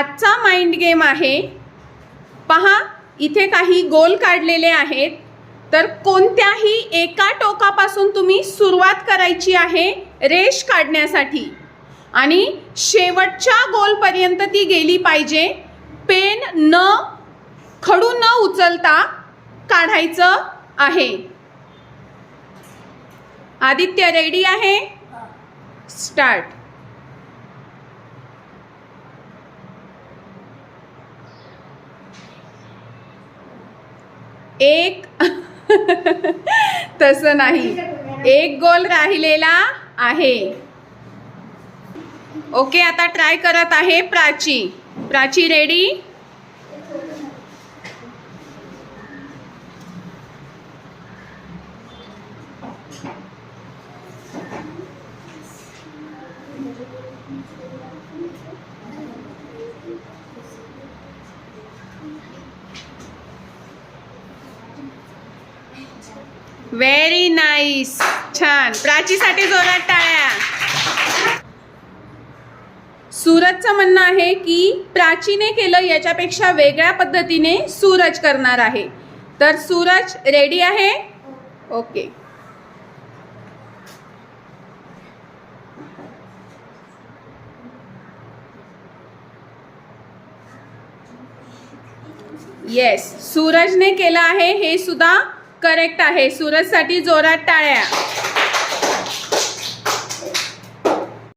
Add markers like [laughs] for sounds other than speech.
आजचा mind game आहे. पहा इथे काही गोल काढलेले आहेत. तर कोणत्याही एका टोकापासून तुम्ही सुरुवात करायची आहे रेष काढण्यासाठी. आणि शेवटच्या गोलपर्यंत ती गेली पाहिजे. पेन न खडू न उचलता काढायचं आहे. आदित्य रेडी आहे? स्टार्ट एक [laughs] तसं नाही. एक गोल राहिलेला आहे. ओके आता ट्राय करत आहे Prachi. Prachi ready very nice छान. प्राचीसाठी जोरात टाळ्या. सूरजचं म्हणणं आहे की प्राचीने केलं याच्यापेक्षा वेगळ्या पद्धतीने सूरज करणार आहे. तर सूरज रेडी आहे? ओके येस सूरजने केलं आहे हे सुद्धा करेक्ट आहे. सूरजसाठी जोरात टाळ्या.